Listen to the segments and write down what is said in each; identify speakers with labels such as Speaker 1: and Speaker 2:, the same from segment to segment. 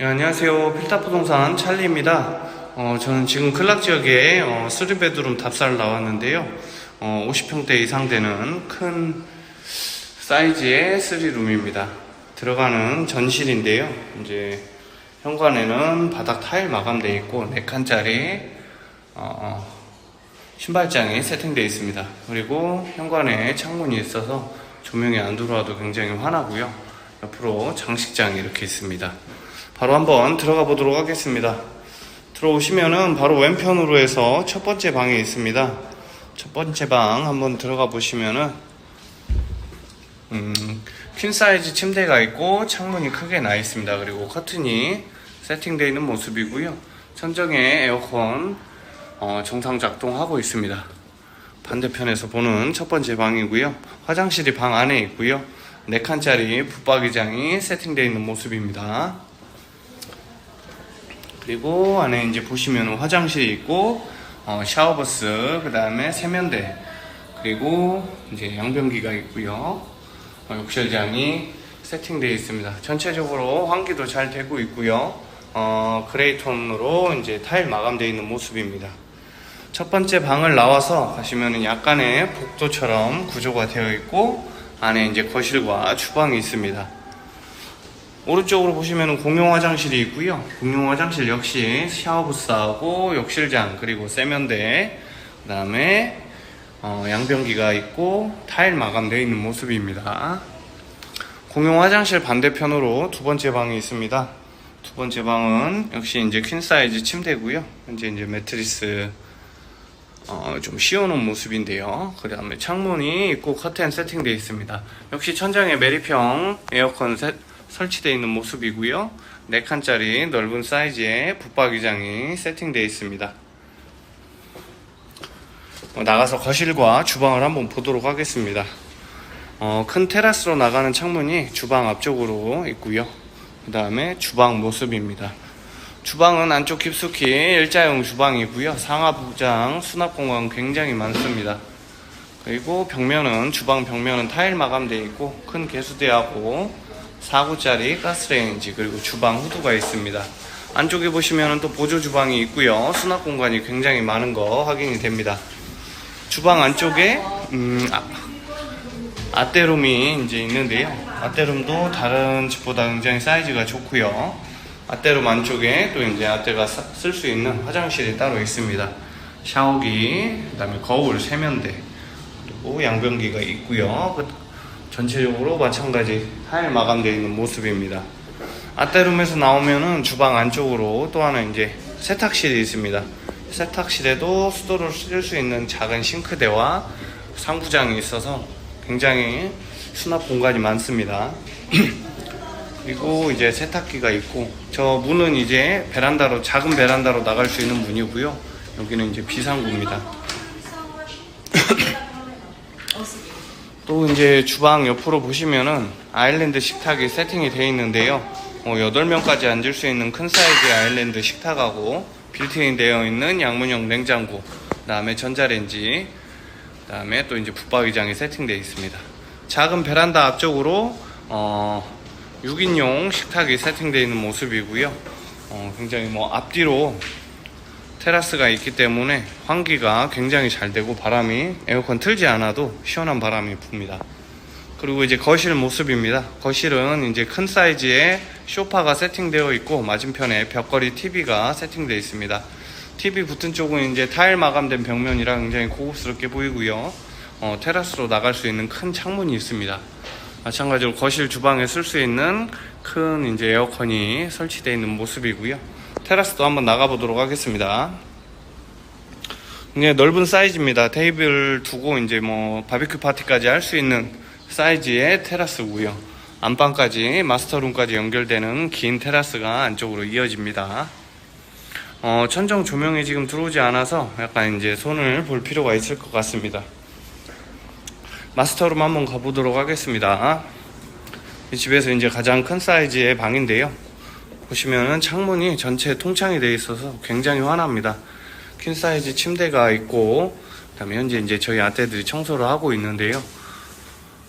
Speaker 1: 네, 안녕하세요. 필타 부동산 찰리입니다. 어, 저는 지금 클락 지역에 어, 3베드룸 답사를 나왔는데요. 어, 50평대 이상 되는 큰 사이즈의 3룸입니다. 들어가는 전실인데요. 이제 현관에는 바닥 타일 마감되어 있고 4칸짜리 어, 신발장이 세팅되어 있습니다. 그리고 현관에 창문이 있어서 조명이 안 들어와도 굉장히 환하고요. 옆으로 장식장이 이렇게 있습니다. 바로 한번 들어가 보도록 하겠습니다. 들어오시면은 바로 왼편으로 해서 첫 번째 방에 있습니다. 첫 번째 방 한번 들어가 보시면은 음, 퀸 사이즈 침대가 있고 창문이 크게 나 있습니다. 그리고 커튼이 세팅되어 있는 모습이고요. 천정에 에어컨 어, 정상 작동하고 있습니다. 반대편에서 보는 첫 번째 방이고요. 화장실이 방 안에 있고요. 4칸짜리 붙박이장이 세팅되어 있는 모습입니다. 그리고 안에 이제 보시면 화장실이 있고 어, 샤워버스 그 다음에 세면대 그리고 이제 양변기가 있고요. 어, 욕실장이 세팅되어 있습니다. 전체적으로 환기도 잘 되고 있고요. 어, 그레이 톤으로 이제 타일 마감되어 있는 모습입니다. 첫 번째 방을 나와서 가시면은 약간의 복도처럼 구조가 되어 있고 안에 이제 거실과 주방이 있습니다 오른쪽으로 보시면 공용 화장실이 있고요. 공용 화장실 역시 샤워부스하고 욕실장 그리고 세면대 그다음에 어, 양변기가 있고 타일 마감되어 있는 모습입니다. 공용 화장실 반대편으로 두 번째 방이 있습니다. 두 번째 방은 역시 이제 퀸 사이즈 침대고요. 현재 이제 매트리스 어, 좀 씌워놓은 모습인데요. 그 다음에 창문이 있고 커튼 세팅되어 있습니다. 역시 천장에 메리평 에어컨 세- 설치되어 있는 모습이고요. 4칸짜리 넓은 사이즈의 붙박이장이 세팅되어 있습니다. 어, 나가서 거실과 주방을 한번 보도록 하겠습니다. 어, 큰 테라스로 나가는 창문이 주방 앞쪽으로 있고요. 그 다음에 주방 모습입니다. 주방은 안쪽 깊숙이 일자형 주방이고요. 상하부장, 수납 공간 굉장히 많습니다. 그리고 벽면은 주방 벽면은 타일 마감되어 있고 큰 개수대하고 4구짜리 가스레인지 그리고 주방 후드가 있습니다. 안쪽에 보시면은 또 보조 주방이 있고요. 수납 공간이 굉장히 많은 거 확인이 됩니다. 주방 안쪽에 음, 아, 아떼룸이 이제 있는데요. 아떼룸도 다른 집보다 굉장히 사이즈가 좋고요. 아떼룸 안쪽에 또 이제 아떼가 쓸 수 있는 화장실이 따로 있습니다. 샤워기, 그다음에 거울, 세면대, 그리고 양변기가 있고요. 그 전체적으로 마찬가지 타일 마감되어 있는 모습입니다. 아떼룸에서 나오면은 주방 안쪽으로 또 하나 이제 세탁실이 있습니다. 세탁실에도 수도를 쓸 수 있는 작은 싱크대와 상부장이 있어서 굉장히 수납 공간이 많습니다. 그리고 이제 세탁기가 있고 저 문은 이제 베란다로 작은 베란다로 나갈 수 있는 문이고요. 여기는 이제 비상구입니다. 또 이제 주방 옆으로 보시면은 아일랜드 식탁이 세팅이 되어 있는데요. 어, 8명까지 앉을 수 있는 큰 사이즈의 아일랜드 식탁하고 빌트인 되어 있는 양문형 냉장고, 그 다음에 전자레인지, 그 다음에 또 이제 붙박이장이 세팅되어 있습니다. 작은 베란다 앞쪽으로 어, 6인용 식탁이 세팅되어 있는 모습이고요. 어, 굉장히 뭐 앞뒤로 테라스가 있기 때문에 환기가 굉장히 잘 되고 바람이 에어컨 틀지 않아도 시원한 바람이 붑니다. 그리고 이제 거실 모습입니다. 거실은 이제 큰 사이즈의 소파가 세팅되어 있고 맞은편에 벽걸이 TV가 세팅되어 있습니다. TV 붙은 쪽은 이제 타일 마감된 벽면이라 굉장히 고급스럽게 보이고요. 어, 테라스로 나갈 수 있는 큰 창문이 있습니다. 마찬가지로 거실 주방에 쓸 수 있는 큰 이제 에어컨이 설치되어 있는 모습이고요. 테라스도 한번 나가보도록 하겠습니다. 굉장히 넓은 사이즈입니다. 테이블 두고 이제 뭐 바비큐 파티까지 할 수 있는 사이즈의 테라스고요. 안방까지 마스터룸까지 연결되는 긴 테라스가 안쪽으로 이어집니다. 어, 천정 조명이 지금 들어오지 않아서 약간 이제 손을 볼 필요가 있을 것 같습니다. 마스터룸 한번 가보도록 하겠습니다. 이 집에서 이제 가장 큰 사이즈의 방인데요. 보시면은 창문이 전체 통창이 되어 있어서 굉장히 환합니다. 퀸 사이즈 침대가 있고, 그다음에 현재 이제 저희 아떼들이 청소를 하고 있는데요.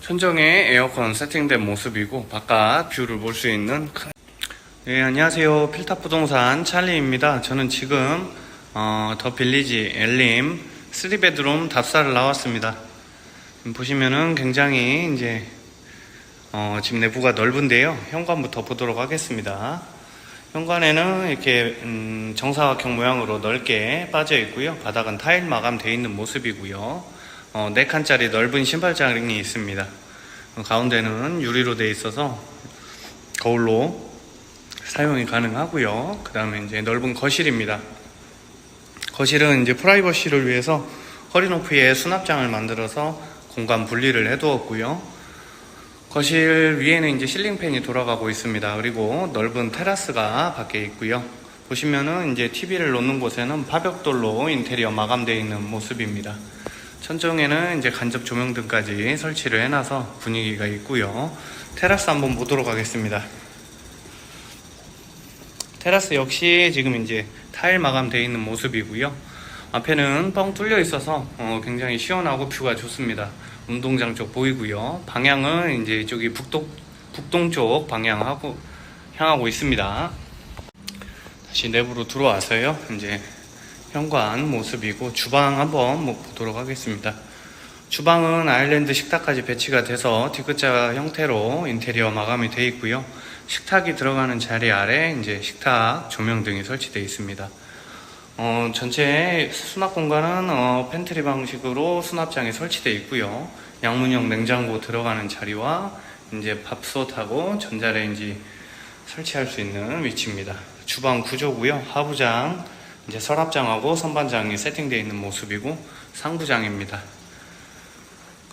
Speaker 1: 천정에 에어컨 세팅된 모습이고 바깥 뷰를 볼 수 있는 큰 네, 안녕하세요. 필탑 부동산 찰리입니다. 저는 지금 어, 더 빌리지 엘림 3베드룸 답사를 나왔습니다. 보시면은 굉장히 이제 어, 집 내부가 넓은데요. 현관부터 보도록 하겠습니다. 현관에는 이렇게 음, 정사각형 모양으로 넓게 빠져 있고요. 바닥은 타일 마감되어 있는 모습이고요. 어, 4칸짜리 넓은 신발장이 있습니다. 어, 가운데는 유리로 되어 있어서 거울로 사용이 가능하고요. 그 다음에 이제 넓은 거실입니다. 거실은 이제 프라이버시를 위해서 허리 높이의 수납장을 만들어서 공간 분리를 해두었고요. 거실 위에는 이제 실링팬이 돌아가고 있습니다. 그리고 넓은 테라스가 밖에 있고요. 보시면은 이제 TV를 놓는 곳에는 파벽돌로 인테리어 마감되어 있는 모습입니다. 천정에는 이제 간접 조명등까지 설치를 해놔서 분위기가 있고요. 테라스 한번 보도록 하겠습니다. 테라스 역시 지금 이제 타일 마감되어 있는 모습이고요. 앞에는 뻥 뚫려 있어서 어, 굉장히 시원하고 뷰가 좋습니다. 운동장 쪽 보이고요. 방향은 이제 이쪽이 북동 북동쪽 방향하고 향하고 있습니다. 다시 내부로 들어와서요. 이제 현관 모습이고 주방 한번 뭐 보도록 하겠습니다. 주방은 아일랜드 식탁까지 배치가 돼서 D자 형태로 인테리어 마감이 되어 있고요. 식탁이 들어가는 자리 아래 이제 식탁 조명 등이 설치되어 있습니다. 어, 전체 수납 공간은 어, 팬트리 방식으로 수납장이 설치되어 있고요. 양문형 냉장고 들어가는 자리와 이제 밥솥하고 전자레인지 설치할 수 있는 위치입니다. 주방 구조고요. 하부장, 이제 서랍장하고 선반장이 세팅되어 있는 모습이고 상부장입니다.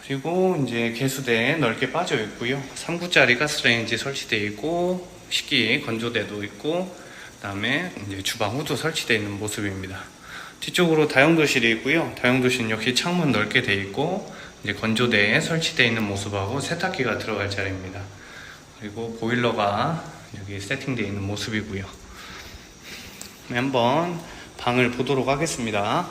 Speaker 1: 그리고 이제 개수대 넓게 빠져 있고요. 3구짜리 가스레인지 설치되어 있고 식기 건조대도 있고 그다음에 이제 주방 후도 설치되어 있는 모습입니다. 뒤쪽으로 다용도실이 있고요. 다용도실은 역시 창문 넓게 되어 있고 이제 건조대에 설치되어 있는 모습하고 세탁기가 들어갈 자리입니다. 그리고 보일러가 여기 세팅되어 있는 모습이고요. 네, 한번 방을 보도록 하겠습니다.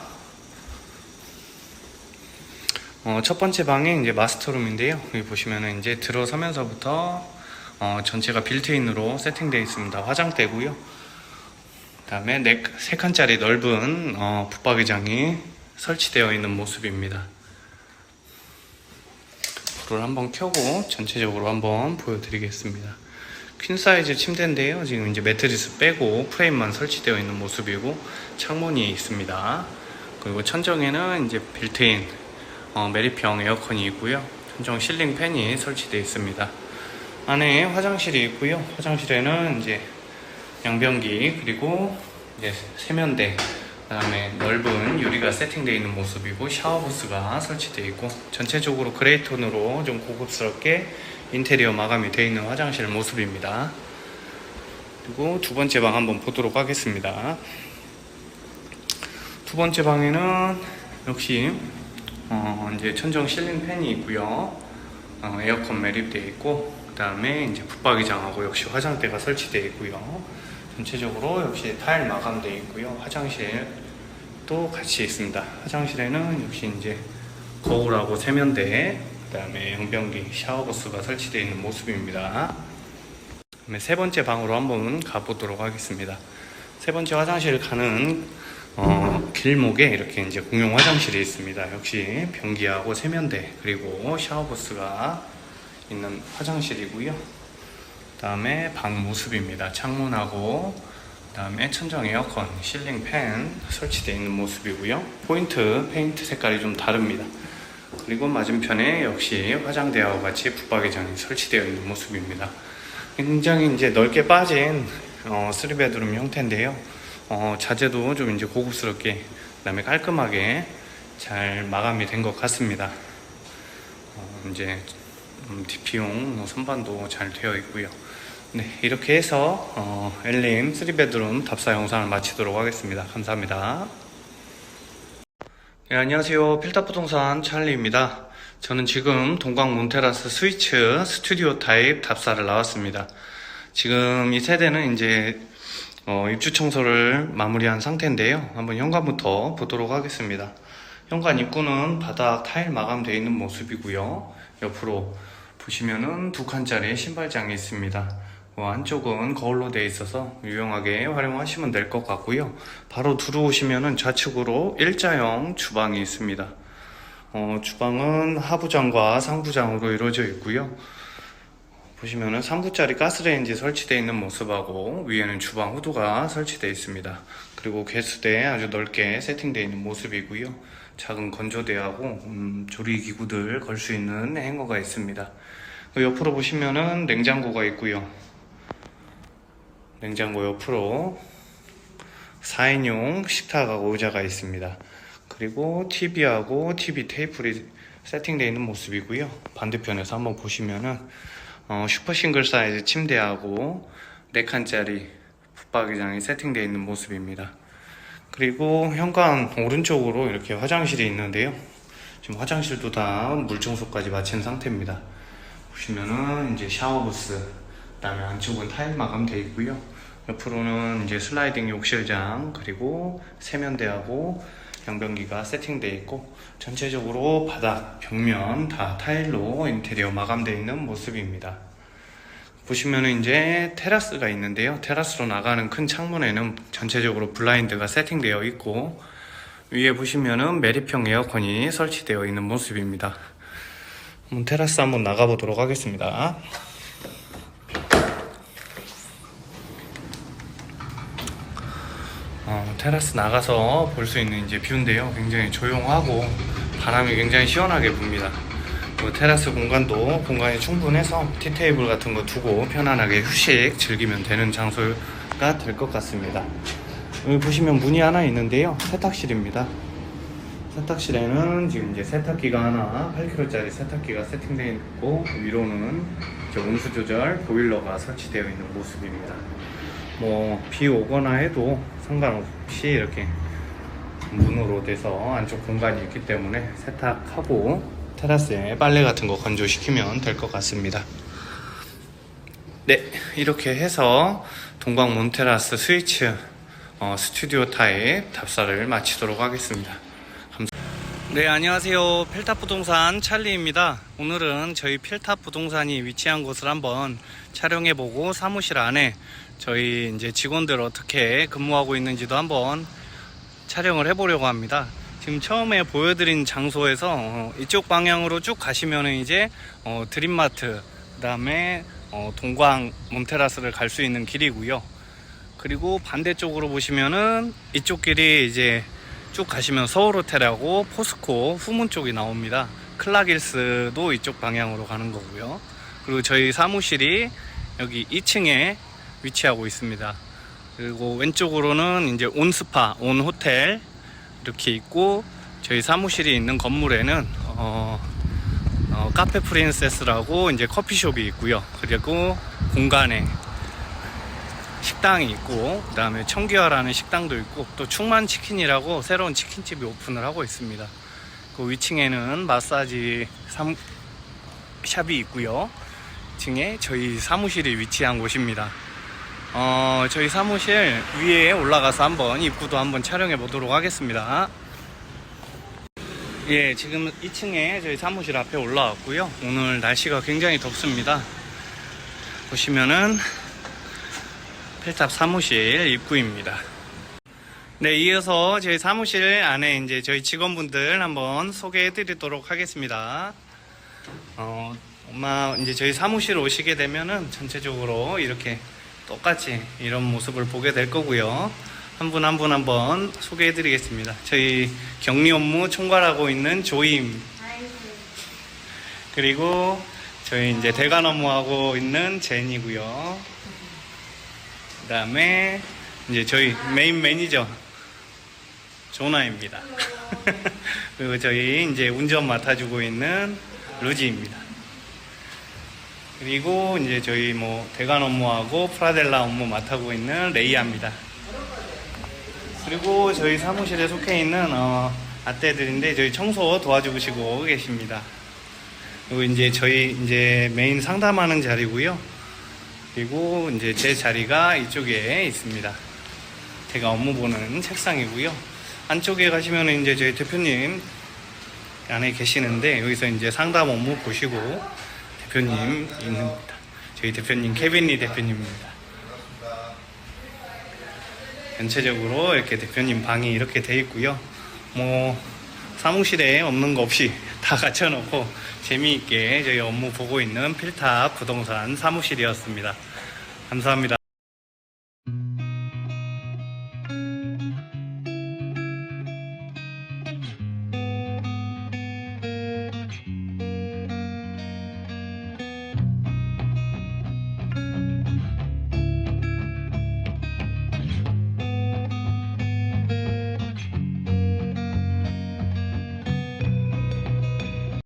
Speaker 1: 어, 첫 번째 방이 이제 마스터룸인데요. 여기 보시면은 이제 들어서면서부터 어, 전체가 빌트인으로 세팅되어 있습니다. 화장대고요. 그다음에 네, 세 칸짜리 넓은 어, 붙박이장이 설치되어 있는 모습입니다. 불을 한번 켜고 전체적으로 한번 보여드리겠습니다. 퀸 사이즈 침대인데요. 지금 이제 매트리스 빼고 프레임만 설치되어 있는 모습이고 창문이 있습니다. 그리고 천정에는 이제 빌트인 어, 메리평 에어컨이 있고요. 천정 실링 팬이 설치되어 있습니다. 안에 화장실이 있고요. 화장실에는 이제 양변기 그리고 이제 세면대 그다음에 넓은 유리가 세팅되어 있는 모습이고 샤워 부스가 설치되어 있고 전체적으로 그레이 톤으로 좀 고급스럽게 인테리어 마감이 되어 있는 화장실 모습입니다. 그리고 두 번째 방 한번 보도록 하겠습니다. 두 번째 방에는 역시 어, 이제 천정 실링 팬이 있고요. 어, 에어컨 매립되어 있고 그다음에 이제 붙박이장하고 역시 화장대가 설치되어 있고요. 전체적으로 역시 타일 마감되어 있고요. 화장실도 같이 있습니다. 화장실에는 역시 이제 거울하고 세면대, 그 다음에 영변기, 샤워부스가 설치되어 있는 모습입니다. 세 번째 방으로 한번 가보도록 하겠습니다. 세 번째 화장실 가는 어, 길목에 이렇게 이제 공용 화장실이 있습니다. 역시 변기하고 세면대 그리고 샤워부스가 있는 화장실이고요. 그다음에 방 모습입니다. 창문하고 그다음에 천정 에어컨, 실링 팬 설치되어 있는 모습이고요. 포인트 페인트 색깔이 좀 다릅니다. 그리고 맞은편에 역시 화장대와 같이 붙박이장이 설치되어 있는 모습입니다. 굉장히 이제 넓게 빠진 어, 3베드룸 형태인데요. 어, 자재도 좀 이제 고급스럽게 그다음에 깔끔하게 잘 마감이 된 것 같습니다. 어, 이제 음, DP용 뭐 선반도 잘 되어 있고요. 네, 이렇게 해서 어, 엘림 3베드룸 답사 영상을 마치도록 하겠습니다. 감사합니다. 네, 안녕하세요. 필터 부동산 찰리입니다. 저는 지금 동광 몬테라스 스위츠 스튜디오 타입 답사를 나왔습니다. 지금 이 세대는 이제 어, 입주 청소를 마무리한 상태인데요. 한번 현관부터 보도록 하겠습니다. 현관 입구는 바닥 타일 마감되어 있는 모습이고요. 옆으로 보시면은 두 칸짜리 신발장이 있습니다. 어, 안쪽은 거울로 되어 있어서 유용하게 활용하시면 될 것 같고요. 바로 들어오시면은 좌측으로 일자형 주방이 있습니다. 어, 주방은 하부장과 상부장으로 이루어져 있고요. 보시면은 3구짜리 가스레인지 설치되어 있는 모습하고 위에는 주방 후드가 설치되어 있습니다. 그리고 개수대 아주 넓게 세팅되어 있는 모습이고요. 작은 건조대하고 음, 조리 기구들 걸 수 있는 행어가 있습니다. 그 옆으로 보시면은 냉장고가 있고요. 냉장고 옆으로 4인용 식탁하고 의자가 있습니다. 그리고 TV하고 TV 테이프리 세팅되어 있는 모습이고요. 반대편에서 한번 보시면은 어, 슈퍼 싱글 사이즈 침대하고 4칸짜리 붙박이장이 세팅되어 있는 모습입니다. 그리고 현관 오른쪽으로 이렇게 화장실이 있는데요. 지금 화장실도 다 물청소까지 마친 상태입니다. 보시면은 이제 샤워부스, 그 다음에 안쪽은 타일 마감되어 있고요. 옆으로는 이제 슬라이딩 욕실장 그리고 세면대하고 양변기가 세팅되어 있고 전체적으로 바닥, 벽면 다 타일로 인테리어 마감되어 있는 모습입니다. 보시면은 이제 테라스가 있는데요. 테라스로 나가는 큰 창문에는 전체적으로 블라인드가 세팅되어 있고 위에 보시면은 메리평 에어컨이 설치되어 있는 모습입니다. 테라스 한번 나가보도록 하겠습니다. 어, 테라스 나가서 볼 수 있는 이제 뷰인데요. 굉장히 조용하고 바람이 굉장히 시원하게 붑니다. 그 테라스 공간도 공간이 충분해서 티테이블 같은 거 두고 편안하게 휴식 즐기면 되는 장소가 될 것 같습니다. 여기 보시면 문이 하나 있는데요. 세탁실입니다. 세탁실에는 지금 이제 세탁기가 하나 8kg짜리 세탁기가 세팅되어 있고 위로는 온수 조절 보일러가 설치되어 있는 모습입니다. 뭐 비 오거나 해도 상관없이 이렇게 문으로 돼서 안쪽 공간이 있기 때문에 세탁하고 테라스에 빨래 같은 거 건조시키면 될 것 같습니다. 네, 이렇게 해서 동광 몬테라스 스위치 어, 스튜디오 타입 답사를 마치도록 하겠습니다. 네, 안녕하세요. 필탑 부동산 찰리입니다. 오늘은 저희 필탑 부동산이 위치한 곳을 한번 촬영해 보고 사무실 안에 저희 이제 직원들 어떻게 근무하고 있는지도 한번 촬영을 해 보려고 합니다. 지금 처음에 보여드린 장소에서 어, 이쪽 방향으로 쭉 가시면은 이제 어, 드림마트, 그 다음에 어, 동광 몬테라스를 갈 수 있는 길이고요. 그리고 반대쪽으로 보시면은 이쪽 길이 이제 쭉 가시면 서울호텔하고 포스코 후문 쪽이 나옵니다. 클라길스도 이쪽 방향으로 가는 거고요. 그리고 저희 사무실이 여기 2층에 위치하고 있습니다. 그리고 왼쪽으로는 이제 온스파, 온호텔 이렇게 있고 저희 사무실이 있는 건물에는 어, 어, 카페 프린세스라고 이제 커피숍이 있고요. 그리고 공간에 식당이 있고 그 다음에 청기화라는 식당도 있고 또 충만 치킨이라고 새로운 치킨집이 오픈을 하고 있습니다. 그 위층에는 마사지 삼, 샵이 있고요. 층에 저희 사무실이 위치한 곳입니다. 어, 저희 사무실 위에 올라가서 한번 입구도 한번 촬영해 보도록 하겠습니다. 예, 지금 2층에 저희 사무실 앞에 올라왔고요. 오늘 날씨가 굉장히 덥습니다. 보시면은 필탑 사무실 입구입니다. 네, 이어서 저희 사무실 안에 이제 저희 직원분들 한번 소개해 드리도록 하겠습니다. 어, 아마 이제 저희 사무실 오시게 되면은 전체적으로 이렇게 똑같이 이런 모습을 보게 될 거고요. 한 분 한 분 한번 소개해 드리겠습니다. 저희 격리 업무 총괄하고 있는 조임. 그리고 저희 이제 대관 업무하고 있는 제니고요. 그 다음에 이제 저희 메인 매니저 조나입니다. 그리고 저희 이제 운전 맡아주고 있는 루지입니다. 그리고 이제 저희 뭐 대관 업무하고 프라델라 업무 맡아고 있는 레이아입니다. 그리고 저희 사무실에 속해 있는 어, 아떼들인데 저희 청소 도와주시고 계십니다. 그리고 이제 저희 이제 메인 상담하는 자리고요. 그리고 이제 제 자리가 이쪽에 있습니다. 제가 업무 보는 책상이고요. 안쪽에 가시면 이제 저희 대표님 안에 계시는데 여기서 이제 상담 업무 보시고 대표님 있습니다. 저희 대표님 케빈리 대표님입니다. 전체적으로 이렇게 대표님 방이 이렇게 돼 있고요. 뭐 사무실에 없는 거 없이 다 갖춰놓고 재미있게 저희 업무 보고 있는 필탑 부동산 사무실이었습니다. 감사합니다.